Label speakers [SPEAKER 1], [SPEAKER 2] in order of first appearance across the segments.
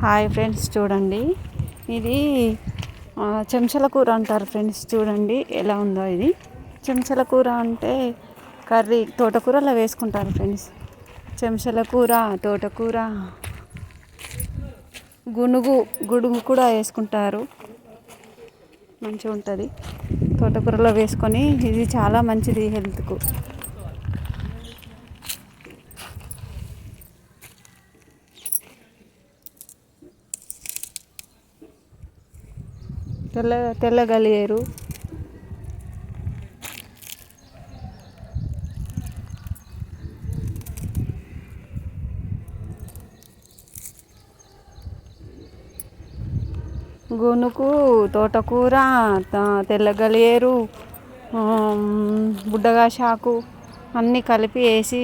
[SPEAKER 1] Hi friends చూడండి. ఇది చెంచల కూర అంటారు ఫ్రెండ్స్ చూడండి ఎలా ఉందో ఇది. చెంచల కూర అంటే కర్రీ తోటకూరలో వేసుకుంటారు ఫ్రెండ్స్. చెంచల కూర తోటకూర గునుగు గుడుగు కూడా వేసుకుంటారు. మంచిగా ఉంటుంది తోటకూరలో వేసుకొని ఇది చాలా మంచిది హెల్త్కు. తెల్ల తెల్లగలిగారు గునుకు తోటకూర త- బుడ్డగా షాకు అన్నీ కలిపి వేసి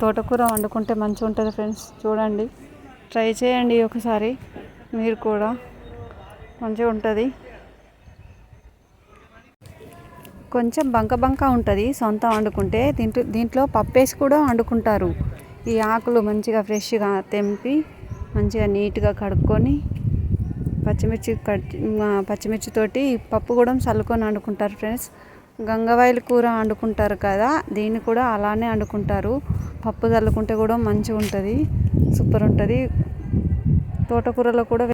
[SPEAKER 1] తోటకూర వండుకుంటే మంచిగా ఉంటుంది ఫ్రెండ్స్. చూడండి. ట్రై చేయండి ఒకసారి. మీరు కూడా. మంచిగా ఉంటుంది. కొంచెం బంక బంక ఉంటుంది సొంత వండుకుంటే. దీంట్లో దీంట్లో పప్పేసి కూడా వండుకుంటారు. ఈ ఆకులు మంచిగా ఫ్రెష్గా తెంపి మంచిగా నీట్గా కడుక్కొని పచ్చిమిర్చి పచ్చిమిర్చితోటి పప్పు కూడా చల్లుకొని వండుకుంటారు ఫ్రెండ్స్. గంగవాయిల కూర వండుకుంటారు కదా దీన్ని కూడా అలానే వండుకుంటారు. పప్పు చల్లుకుంటే కూడా మంచిగా ఉంటుంది సూపర్ ఉంటుంది. తోటకూరలో కూడా